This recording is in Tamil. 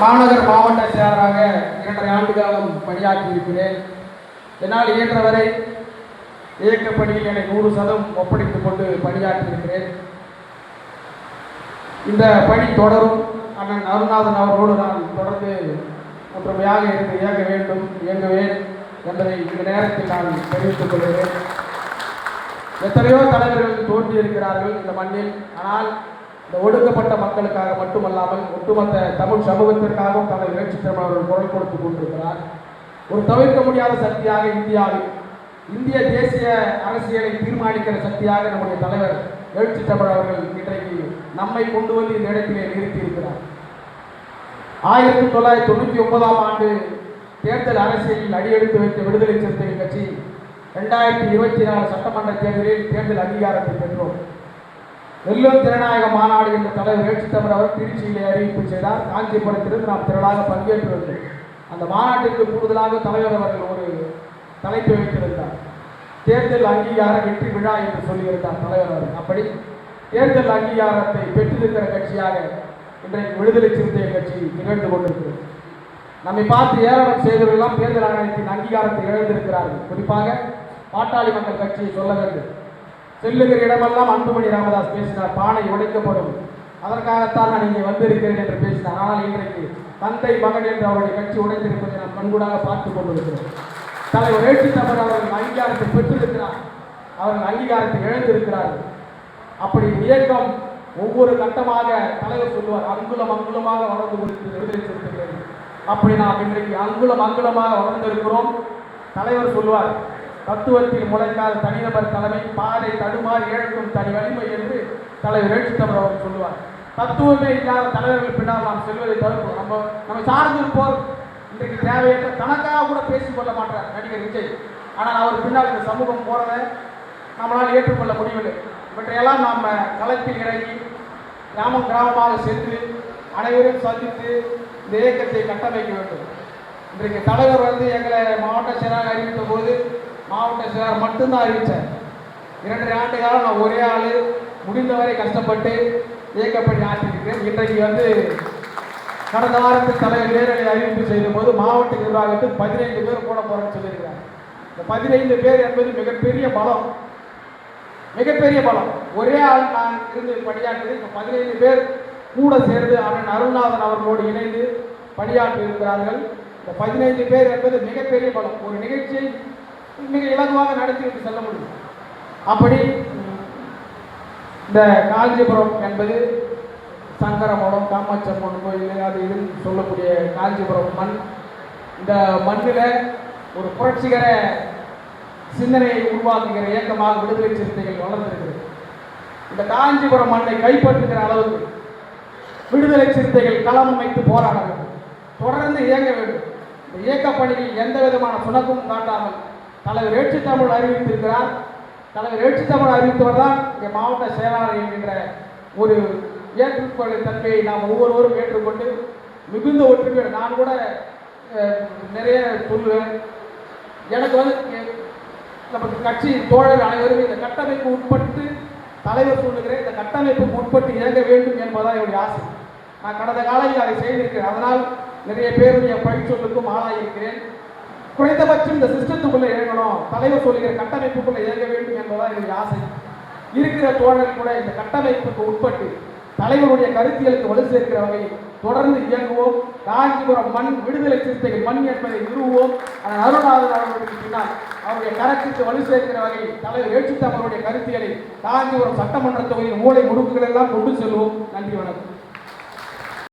மாநகர் மாவட்ட செயலராக இரண்டரை ஆண்டு காலம் பணியாற்றி இருக்கிறேன் என்னால் இயன்றவரை இயக்க பணியில் என்னை நூறு சதம் ஒப்படைத்துக் கொண்டு பணியாற்றி இருக்கிறேன் இந்த பணி தொடரும். அண்ணன் அருணாதன் அவர்களோடு நான் தொடர்ந்து ஒற்றுமையாக இருந்து இயங்க வேண்டும் இயங்குவேன் என்பதை இந்த நேரத்தில் நான் தெரிவித்துக் கொள்கிறேன். எத்தனையோ தலைவர்கள் தோன்றியிருக்கிறார்கள் இந்த மண்ணில். ஆனால் இந்த ஒடுக்கப்பட்ட மக்களுக்காக மட்டுமல்லாமல் ஒட்டுமொத்த தமிழ் சமூகத்திற்காகவும் தனது எழுச்சி அவர்கள் குரல் கொடுத்து கொண்டிருக்கிறார். ஒரு தவிர்க்க முடியாத சக்தியாக இந்தியாவில் இந்திய தேசிய அரசியலை தீர்மானிக்கிற சக்தியாக நம்முடைய தலைவர் எழுச்சி தமிழ் அவர்கள் இன்றைக்கு நம்மை கொண்டு வந்து இந்த இடத்திலே நிறுத்தியிருக்கிறார். ஆயிரத்தி தொள்ளாயிரத்தி தொண்ணூற்றி ஒன்பதாம் ஆண்டு தேர்தல் அரசியலில் அடியெடுத்து வைத்த விடுதலை சிறுத்தைகள் கட்சி ரெண்டாயிரத்தி இருபத்தி நாலு சட்டமன்ற தேர்தலில் தேர்தல் அங்கீகாரத்தை பெற்றோம். வெள்ளம் திறனாயக மாநாடு என்ற தலைவர் எழுச்சி அவர் திருச்சியிலே அறிவிப்பு செய்தார். காஞ்சிபுரத்திலிருந்து நாம் திரளாக பங்கேற்றிருந்தோம் அந்த மாநாட்டிற்கு கூடுதலாக தலைவர் அவர்கள் ஒரு தலைப்பு வைத்திருந்தார். தேர்தல் அங்கீகார வெற்றி விழா என்று சொல்லியிருந்தார் தலைவர் அவர்கள். அப்படி தேர்தல் அங்கீகாரத்தை பெற்றிருக்கிற கட்சியாக இன்றைக்கு விடுதலை சிறுத்தைகள் கட்சி நிகழ்ந்து கொண்டிருக்கிறது. நம்மை பார்த்து ஏராளம் செய்தவர்களெல்லாம் தேர்தல் ஆணையத்தின் அங்கீகாரத்தை இழந்திருக்கிறார்கள். குறிப்பாக பாட்டாளி மக்கள் கட்சியை சொல்ல வேண்டும். செல்லுகிற இடமெல்லாம் அன்புமணி ராமதாஸ் பேசினார். பானை உடைக்கப்படும். அதற்காகத்தான் நான் இங்கே வந்திருக்கிறேன் என்று பேசினார். ஆனால் இன்றைக்கு தந்தை மகன் என்று அவருடைய கட்சி உடைந்திருப்பதை நாம் கண்கூடாக பார்த்து கொண்டிருக்கிறோம். தலைவர் ஏற்றி தமிழ் அவர்கள் அங்கீகாரத்தை பெற்றிருக்கிறார். அவர்கள் அங்கீகாரத்தை இழந்திருக்கிறார்கள். அப்படி இயக்கம் ஒவ்வொரு கட்டமாக தலைவர் சொல்லுவார் அங்குலம் அங்குலமாக வளர்ந்து கொடுத்து விடுதலை சிறுத்தைகள். அப்படி நாம் இன்றைக்கு அங்குலம் அங்குலமாக வளர்ந்திருக்கிறோம். தலைவர் சொல்லுவார் தத்துவத்தில் முளைக்காத தனிநபர் தலைமை பாதை தடுமாறி இழக்கும் தனி வலிமை என்று தலைவர் எழுச்சி தமிழ் அவர் சொல்லுவார். தத்துவமே இல்லாத தலைவர்கள் பின்னால் நாம் செல்வதை தவிர்ப்போம். நம்ம நம்ம சார்ந்திருப்போர் இன்றைக்கு தேவையற்ற தனக்காக கூட பேசிக் கொள்ள மாட்டார் நடிகர் விஜய். ஆனால் அவர் பின்னால் இந்த சமூகம் போறதை நம்மளால் ஏற்றுக்கொள்ள முடியவில்லை. இவற்றையெல்லாம் நாம் களத்தில் இறங்கி கிராமம் கிராமமாக சென்று அனைவரும் சந்தித்து இந்த இயக்கத்தை கட்டமைக்க வேண்டும். இன்றைக்கு தலைவர் வந்து எங்களை மாவட்ட செயலாளர் அறிவித்த போது மாவட்ட செயலாளர் மட்டும்தான் அறிவித்தார் இரண்டரை ஆண்டு காலம் நான் ஒரே ஆள் முடிந்தவரை கஷ்டப்பட்டு இயக்கப்படி ஆற்றிருக்கிறேன் இன்றைக்கு வந்து கடந்த வாரத்தில் தலைவர் நேரடி அறிவிப்பு செய்த போது மாவட்ட நிர்வாகத்தில் பதினைந்து பேர் போட போறேன்னு சொல்லியிருக்கிறார். இந்த பதினைந்து பேர் என்பது மிகப்பெரிய பலம். மிகப்பெரிய பலம். ஒரே ஆள் நான் இருந்து பணியாற்றி இப்போ பதினைந்து பேர் கூட சேர்ந்து அண்ணன் அருள்நாதன் அவர்களோடு இணைந்து பணியாற்றி இருக்கிறார்கள் இந்த பதினைந்து பேர் என்பது மிகப்பெரிய பலம். ஒரு நிகழ்ச்சியை மிக இலகுவாக நடத்திவிட்டு செல்ல முடியும். அப்படி இந்த காஞ்சிபுரம் என்பது சங்கரமடம் காமாட்சம்மன் கோயில் அது இதுன்னு சொல்லக்கூடிய காஞ்சிபுரம் மண். இந்த மண்ணில் ஒரு புரட்சிகர சிந்தனையை உருவாக்குகிற இயக்கமாக விடுதலை சிறுத்தைகள் வளர்ந்திருக்கிறது. இந்த காஞ்சிபுரம் மண்ணை கைப்பற்றுகிற அளவுக்கு விடுதலை சிறுத்தைகள் களம் அமைத்து போராட வேண்டும். தொடர்ந்து இயங்க வேண்டும். இந்த இயக்க பணியில் எந்த விதமான சுணக்கமும் காட்டாமல் தலைவர் எழுச்சி தமிழ் அறிவித்திருக்கிறார். தலைவர் எழுச்சி தமிழ் அறிவித்தவர் தான் இங்கே மாவட்ட செயலாளர் என்கின்ற ஒரு ஏற்றுக்கொள்ள தன்மையை நாம் ஒவ்வொருவரும் ஏற்றுக்கொண்டு மிகுந்த ஒற்றுமையோடு நான் கூட நிறைய சொல்லுவேன். எனக்கு வந்து நமக்கு கட்சி தோழர் அனைவரும் இந்த கட்டமைப்பு உட்பட்டு தலைவர் சொல்லுகிறேன் இந்த கட்டமைப்புக்கு உட்பட்டு இயங்க வேண்டும் என்பதான் என்னுடைய ஆசை. நான் கடந்த காலையில் அதை செய்திருக்கிறேன். அதனால் நிறைய பேருடைய பழிச்சொல்லுக்கும் ஆளாகியிருக்கிறேன் குறைந்தபட்சம் இந்த சிஸ்டத்துக்குள்ள இயங்கணும். தலைவர் சொல்லுகிற கட்டமைப்புக்குள்ள இயங்க வேண்டும் என்பதுதான் என்னுடைய ஆசை. இருக்கிற தோழர்கள் கூட இந்த கட்டமைப்புக்கு உட்பட்டு தலைவருடைய கருத்தியலுக்கு வலு சேர்க்கிற வகையில் தொடர்ந்து இயங்குவோம். காஞ்சிபுரம் மண் விடுதலை சிறுத்தைகள் மண் என்பதை நிறுவுவோம். ஆனால் அருணாதன் அவர்களுக்கு பின்னால் அவருடைய கரத்துக்கு வலு சேர்க்கிற வகையில் தலைவர் எழுச்சி அவருடைய கருத்தியலை காஞ்சிபுரம் சட்டமன்ற தொகுதியின் மூளை முடுக்குகள் எல்லாம் கொண்டு செல்வோம். நன்றி வணக்கம்.